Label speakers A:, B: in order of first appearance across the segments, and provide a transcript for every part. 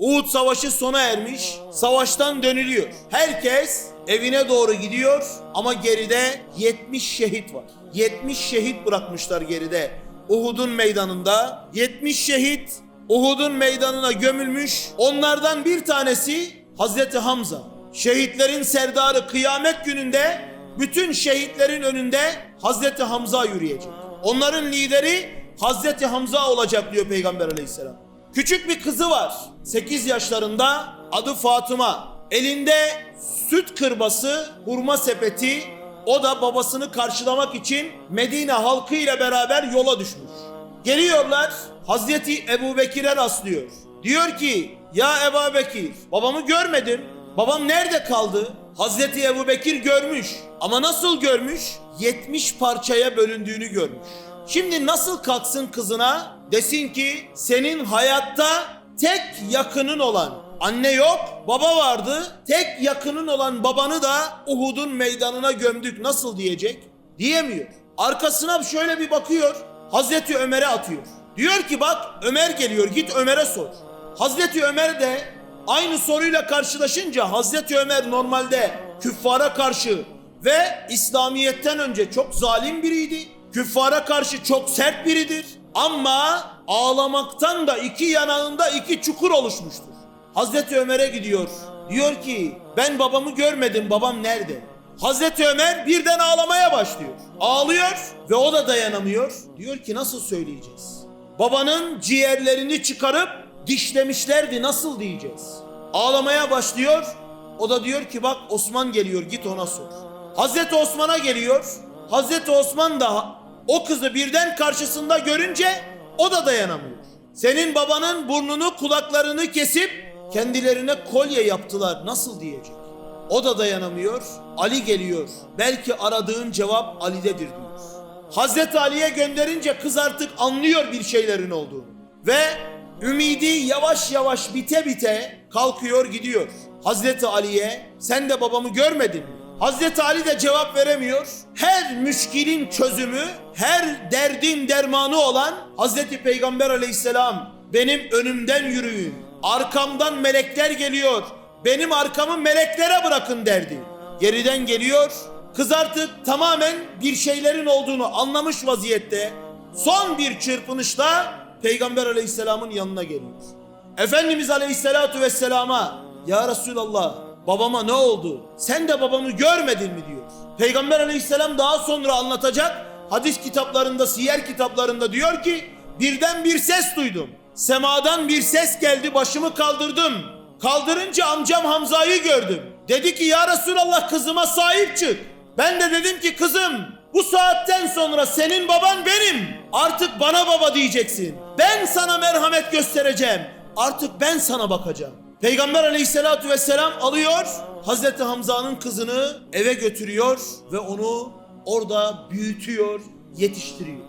A: Uhud savaşı sona ermiş. Savaştan dönülüyor. Herkes evine doğru gidiyor ama geride 70 şehit var. 70 şehit bırakmışlar geride. Uhud'un meydanında 70 şehit Uhud'un meydanına gömülmüş. Onlardan bir tanesi Hazreti Hamza. Şehitlerin serdarı kıyamet gününde bütün şehitlerin önünde Hazreti Hamza yürüyecek. Onların lideri Hazreti Hamza olacak diyor Peygamber aleyhisselam. Küçük bir kızı var. 8 yaşlarında adı Fatıma. Elinde süt kırbası, hurma sepeti. O da babasını karşılamak için Medine halkı ile beraber yola düşmüş. Geliyorlar Hazreti Ebu Bekir'e rastlıyor. Diyor ki ya Ebu Bekir babamı görmedim. Babam nerede kaldı? Hazreti Ebu Bekir görmüş. Ama nasıl görmüş? 70 parçaya bölündüğünü görmüş. Şimdi nasıl kalksın kızına desin ki senin hayatta tek yakının olan anne yok baba vardı tek yakının olan babanı da Uhud'un meydanına gömdük nasıl diyecek? Diyemiyor. Arkasına şöyle bir bakıyor Hazreti Ömer'e atıyor. Diyor ki bak Ömer geliyor git Ömer'e sor. Hazreti Ömer de aynı soruyla karşılaşınca Hazreti Ömer normalde küffara karşı ve İslamiyet'ten önce çok zalim biriydi. Küffara karşı çok sert biridir. Ama ağlamaktan da iki yanağında iki çukur oluşmuştur. Hazreti Ömer'e gidiyor. Diyor ki ben babamı görmedim babam nerede? Hazreti Ömer birden ağlamaya başlıyor. Ağlıyor ve o da dayanamıyor. Diyor ki nasıl söyleyeceğiz? Babanın ciğerlerini çıkarıp dişlemişlerdi nasıl diyeceğiz? Ağlamaya başlıyor. O da diyor ki bak Osman geliyor git ona sor. Hazreti Osman'a geliyor. Hazreti Osman da o kızı birden karşısında görünce o da dayanamıyor. Senin babanın burnunu kulaklarını kesip kendilerine kolye yaptılar nasıl diyecek? O da dayanamıyor. Ali geliyor. Belki aradığın cevap Ali'dedir diyor. Hazreti Ali'ye gönderince kız artık anlıyor bir şeylerin olduğunu. Ve ümidi yavaş yavaş bite bite kalkıyor gidiyor. Hazreti Ali'ye sen de babamı görmedin mi? Hazreti Ali de cevap veremiyor. Her müşkilin çözümü, her derdin dermanı olan Hazreti Peygamber aleyhisselam benim önümden yürüyün. Arkamdan melekler geliyor. Benim arkamı meleklere bırakın derdi. Geriden geliyor. Kız artık tamamen bir şeylerin olduğunu anlamış vaziyette. Son bir çırpınışla Peygamber aleyhisselamın yanına geliyor. Efendimiz aleyhisselatu vesselama Ya Resulallah babama ne oldu? Sen de babamı görmedin mi diyor. Peygamber aleyhisselam daha sonra anlatacak. Hadis kitaplarında, siyer kitaplarında diyor ki birden bir ses duydum. Semadan bir ses geldi başımı kaldırdım. Kaldırınca amcam Hamza'yı gördüm. Dedi ki ya Resulallah kızıma sahip çık. Ben de dedim ki kızım bu saatten sonra senin baban benim. Artık bana baba diyeceksin. Ben sana merhamet göstereceğim. Artık ben sana bakacağım. Peygamber aleyhissalatu vesselam alıyor Hazreti Hamza'nın kızını eve götürüyor ve onu orada büyütüyor, yetiştiriyor.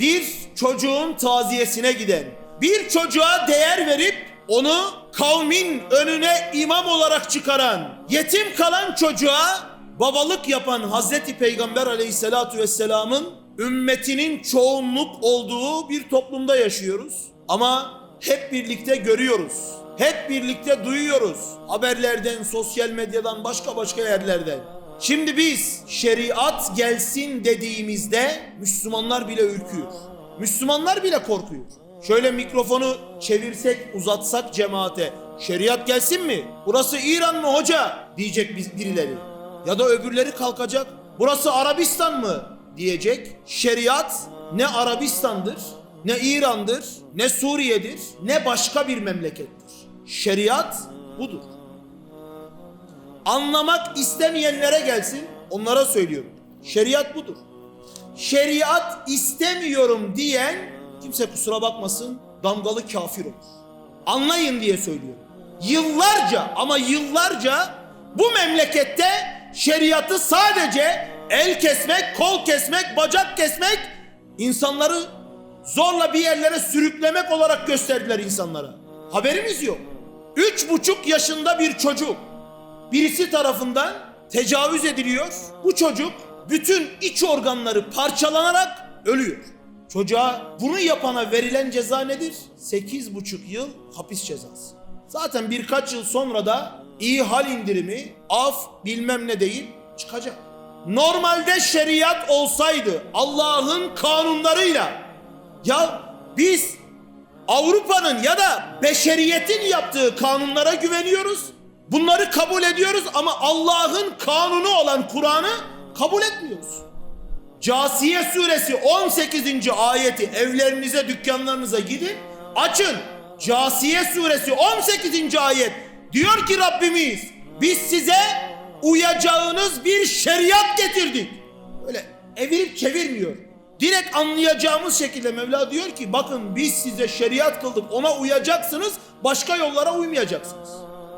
A: Bir çocuğun taziyesine giden, bir çocuğa değer verip onu kavmin önüne imam olarak çıkaran, yetim kalan çocuğa babalık yapan Hazreti Peygamber aleyhissalatu vesselamın ümmetinin çoğunluk olduğu bir toplumda yaşıyoruz. Ama hep birlikte görüyoruz. Hep birlikte duyuyoruz. Haberlerden, sosyal medyadan, başka başka yerlerden. Şimdi biz şeriat gelsin dediğimizde Müslümanlar bile ürküyor. Müslümanlar bile korkuyor. Şöyle mikrofonu çevirsek, uzatsak cemaate. Şeriat gelsin mi? Burası İran mı hoca? Diyecek biz birileri. Ya da öbürleri kalkacak. Burası Arabistan mı? Diyecek. Şeriat ne Arabistan'dır, ne İran'dır, ne Suriye'dir, ne başka bir memlekettir. Şeriat budur. Anlamak istemeyenlere gelsin, onlara söylüyorum. Şeriat budur. Şeriat istemiyorum diyen kimse kusura bakmasın damgalı kafir olur. Anlayın diye söylüyorum. Yıllarca ama yıllarca bu memlekette şeriatı sadece el kesmek, kol kesmek, bacak kesmek insanları zorla bir yerlere sürüklemek olarak gösterdiler insanlara. Haberimiz yok. Üç buçuk yaşında bir çocuk birisi tarafından tecavüz ediliyor. Bu çocuk bütün iç organları parçalanarak ölüyor. Çocuğa bunu yapana verilen ceza nedir? Sekiz buçuk yıl hapis cezası. Zaten birkaç yıl sonra da iyi hal indirimi, af bilmem ne değil çıkacak. Normalde şeriat olsaydı Allah'ın kanunlarıyla ya biz Avrupa'nın ya da beşeriyetin yaptığı kanunlara güveniyoruz. Bunları kabul ediyoruz ama Allah'ın kanunu olan Kur'an'ı kabul etmiyoruz. Casiye suresi 18. ayeti evlerinize dükkanlarınıza gidin açın. Casiye suresi 18. ayet diyor ki Rabbimiz biz size uyacağınız bir şeriat getirdik. Öyle evirip çevirmiyor. Direkt anlayacağımız şekilde Mevla diyor ki bakın biz size şeriat kıldık ona uyacaksınız başka yollara uymayacaksınız.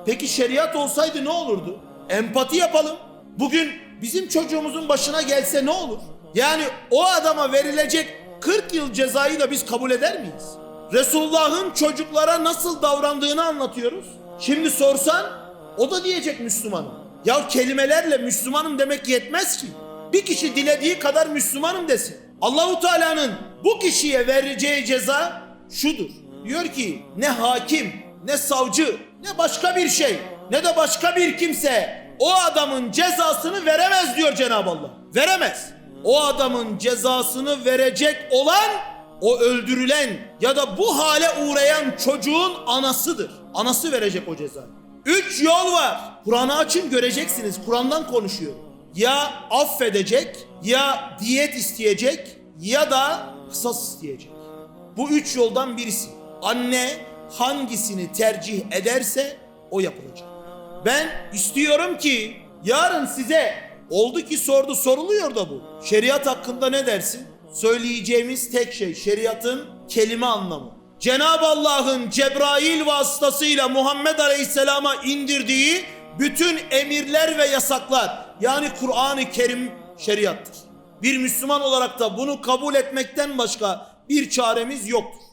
A: Peki şeriat olsaydı ne olurdu? Empati yapalım. Bugün bizim çocuğumuzun başına gelse ne olur? Yani o adama verilecek 40 yıl cezayı da biz kabul eder miyiz? Resulullah'ın çocuklara nasıl davrandığını anlatıyoruz. Şimdi sorsan o da diyecek Müslümanım. Ya kelimelerle Müslümanım demek yetmez ki. Bir kişi dilediği kadar Müslümanım desin. Allahu Teala'nın bu kişiye vereceği ceza şudur. Diyor ki ne hakim, ne savcı, ne başka bir şey, ne de başka bir kimse o adamın cezasını veremez diyor Cenab-ı Allah. Veremez. O adamın cezasını verecek olan o öldürülen ya da bu hale uğrayan çocuğun anasıdır. Anası verecek o cezayı. Üç yol var. Kur'an'ı açın göreceksiniz. Kur'an'dan konuşuyor. Ya affedecek, ya diyet isteyecek, ya da kısas isteyecek. Bu üç yoldan birisi. Anne hangisini tercih ederse o yapılacak. Ben istiyorum ki yarın size oldu ki sordu soruluyor da bu. Şeriat hakkında ne dersin? Söyleyeceğimiz tek şey şeriatın kelime anlamı. Cenab-ı Allah'ın Cebrail vasıtasıyla Muhammed Aleyhisselam'a indirdiği bütün emirler ve yasaklar yani Kur'an-ı Kerim şeriattır. Bir Müslüman olarak da bunu kabul etmekten başka bir çaremiz yoktur.